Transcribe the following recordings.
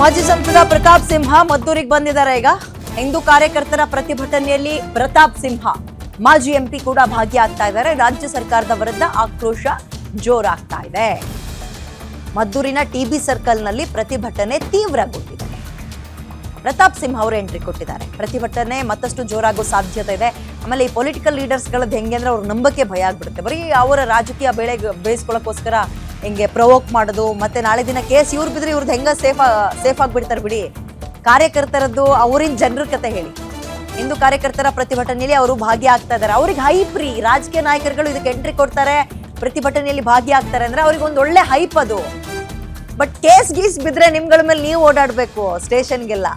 ಮಾಜಿ ಸಂಸದ ಪ್ರತಾಪ್ ಸಿಂಹ ಮದ್ದೂರಿಗೆ ಬಂದಿದ್ದಾರೆ ಈಗ. ಹಿಂದೂ ಕಾರ್ಯಕರ್ತರ ಪ್ರತಿಭಟನೆಯಲ್ಲಿ ಪ್ರತಾಪ್ ಸಿಂಹ, ಮಾಜಿ ಎಂಪಿ ಕೂಡ ಭಾಗಿಯಾಗ್ತಾ ಇದ್ದಾರೆ. ರಾಜ್ಯ ಸರ್ಕಾರದ ವಿರುದ್ಧ ಆಕ್ರೋಶ ಜೋರಾಗ್ತಾ ಇದೆ. ಮದ್ದೂರಿನ ಟಿಬಿ ಸರ್ಕಲ್ನಲ್ಲಿ ಪ್ರತಿಭಟನೆ ತೀವ್ರಗೊಂಡಿದೆ. ಪ್ರತಾಪ್ ಸಿಂಹ ಅವರು ಎಂಟ್ರಿ ಕೊಟ್ಟಿದ್ದಾರೆ. ಪ್ರತಿಭಟನೆ ಮತ್ತಷ್ಟು ಜೋರಾಗೋ ಸಾಧ್ಯತೆ ಇದೆ. ಆಮೇಲೆ ಈ ಪೊಲಿಟಿಕಲ್ ಲೀಡರ್ಸ್ಗಳದ್ದು ಹೆಂಗೆ ಅಂದ್ರೆ ಅವ್ರ ನಂಬಕ್ಕೆ ಭಯ ಆಗ್ಬಿಡುತ್ತೆ. ಬರೀ ಅವರ ರಾಜಕೀಯ ಬೆಳೆ ಬೇಯಿಸ್ಕೊಳ್ಳೋಕ್ಕೋಸ್ಕರ ಹಿಂಗೆ ಪ್ರವೋಕ್ ಮಾಡೋದು, ಮತ್ತೆ ನಾಳೆ ದಿನ ಕೇಸ್ ಇವ್ರು ಬಿದ್ರೆ ಇವ್ರದ್ದು ಹೆಂಗ ಸೇಫ್ ಸೇಫ್ ಆಗಿಬಿಡ್ತಾರೆ ಬಿಡಿ. ಕಾರ್ಯಕರ್ತರದ್ದು ಅವರಿನ ಜನರ ಕತೆ ಹೇಳಿ. ಹಿಂದೂ ಕಾರ್ಯಕರ್ತರ ಪ್ರತಿಭಟನೆಯಲ್ಲಿ ಅವರು ಭಾಗಿಯಾಗ್ತಾ ಇದ್ದಾರೆ ಅವ್ರಿಗೆ ಹೈಪ್ ರೀ ರಾಜಕೀಯ ನಾಯಕರುಗಳು ಇದಕ್ಕೆ ಎಂಟ್ರಿ ಕೊಡ್ತಾರೆ. ಪ್ರತಿಭಟನೆಯಲ್ಲಿ ಭಾಗಿಯಾಗ್ತಾರೆ ಅಂದ್ರೆ ಅವ್ರಿಗೆ ಒಂದು ಒಳ್ಳೆ ಹೈಪ್ ಅದು. ಬಟ್ ಕೇಸ್ ಗೀಸ್ ಬಿದ್ರೆ ನಿಮ್ಗಳ ಮೇಲೆ ನೀವು ಓಡಾಡಬೇಕು ಸ್ಟೇಷನ್ಗೆಲ್ಲ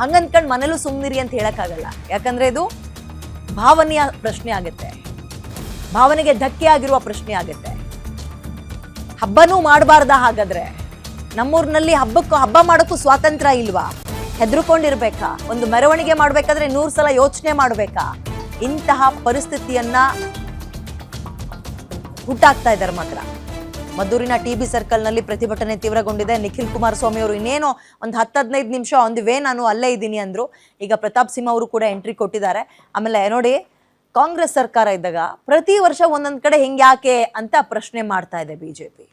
ಹಂಗನ್ಕಂಡು ಮನೇಲೂ ಸುಮ್ಮನಿರಿ ಅಂತ ಹೇಳಕ್ಕಾಗಲ್ಲ. ಯಾಕಂದ್ರೆ ಇದು ಭಾವನೆಯ ಪ್ರಶ್ನೆ ಆಗುತ್ತೆ. ಭಾವನೆಗೆ ಧಕ್ಕೆ ಆಗಿರುವ ಪ್ರಶ್ನೆ ಆಗುತ್ತೆ. ಹಬ್ಬನೂ ಮಾಡಬಾರ್ದ ಹಾಗಾದ್ರೆ? ನಮ್ಮೂರಿನಲ್ಲಿ ಹಬ್ಬಕ್ಕೂ ಹಬ್ಬ ಮಾಡೋಕ್ಕೂ ಸ್ವಾತಂತ್ರ್ಯ ಇಲ್ವಾ? ಹೆದರ್ಕೊಂಡಿರ್ಬೇಕಾ? ಒಂದು ಮೆರವಣಿಗೆ ಮಾಡ್ಬೇಕಾದ್ರೆ ನೂರು ಸಲ ಯೋಚನೆ ಮಾಡಬೇಕಾ? ಇಂತಹ ಪರಿಸ್ಥಿತಿಯನ್ನ ಹುಟ್ಟಾಗ್ತಾ ಇದ್ದಾರೆ ಮಾತ್ರ. ಮದ್ದೂರಿನ ಟಿ ಬಿ ಸರ್ಕಲ್ನಲ್ಲಿ ಪ್ರತಿಭಟನೆ ತೀವ್ರಗೊಂಡಿದೆ. ನಿಖಿಲ್ ಕುಮಾರಸ್ವಾಮಿ ಅವರು ಇನ್ನೇನೋ ಒಂದು ಹತ್ತು ಹದಿನೈದು ನಿಮಿಷ ಒಂದು ವೇ ನಾನು ಅಲ್ಲೇ ಇದ್ದೀನಿ ಅಂದರು. ಈಗ ಪ್ರತಾಪ್ ಸಿಂಹ ಅವರು ಕೂಡ ಎಂಟ್ರಿ ಕೊಟ್ಟಿದ್ದಾರೆ. ಆಮೇಲೆ ನೋಡಿ ಕಾಂಗ್ರೆಸ್ ಸರ್ಕಾರ ಇದ್ದಾಗ ಪ್ರತಿ ವರ್ಷ ಒಂದೊಂದು ಕಡೆ ಹಿಂಗೆ ಯಾಕೆ ಅಂತ ಪ್ರಶ್ನೆ ಮಾಡ್ತಾ ಇದೆ ಬಿಜೆಪಿ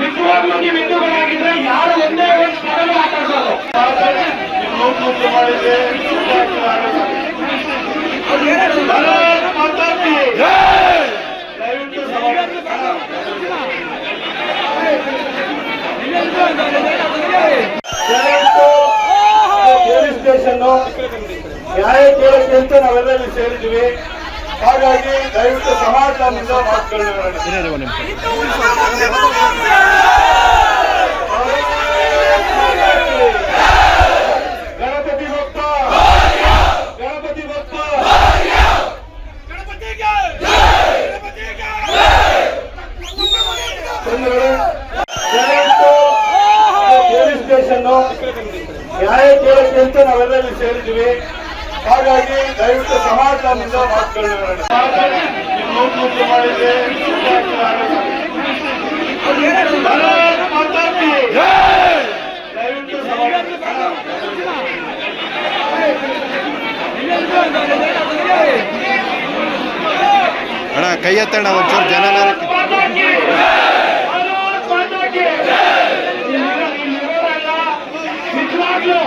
ನಿಜವಾಗ್ಲೂ ನೀವು ಹಿಂದೂಗಳಾಗಿದ್ರೆ ಯಾರು ಒಂದೇ ಒಂದು ಪದವಿ ಮಾತಾಡ್ಬಾರ್ದು ಮುಖ್ಯ ಮಾಡಿದ್ರೆ ಭಾರತ್ ಮಾತಾ ಕಿ ದಯವಿಟ್ಟು ಸಮಾಧಾನ. ದಯವಿಟ್ಟು ಪೊಲೀಸ್ ಸ್ಟೇಷನ್ ನ್ಯಾಯ ಕೇಳಕ್ಕೆ ಅಂತ ನಾವೆಲ್ಲರೂ ಸೇರಿದ್ವಿ. ಹಾಗಾಗಿ ದಯವಿಟ್ಟು ಸಮಾಜ ಮಾತುಗಳನ್ನ ಗಣಪತಿ ಭಕ್ತ. ಗಣಪತಿ ಭಕ್ತ. ಬಂಧುಗಳೇ, ದಯವಿಟ್ಟು ಪೊಲೀಸ್ ಸ್ಟೇಷನ್ ನ್ಯಾಯ ಕೇಳಕ್ಕೆ ಅಂತ ನಾವೆಲ್ಲ ಸೇರಿದ್ವಿ ಹಾಗಾಗಿ ದಯವಿಟ್ಟು ಸಮಾಧಾನದಿಂದ ಮಾತುಗಳನ್ನ ಮುಖ್ಯ ಮಾಡಿದ್ರೆ ಭಾರತ್ ಮಾತಾ ಕಿ ದಯವಿಟ್ಟು ಸಮಾಧಾನ ಅಣ್ಣ, ಕೈ ಎತ್ತಣ್ಣ ಒಂಚೂರು ಜನ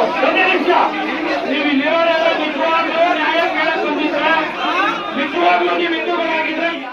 Come on.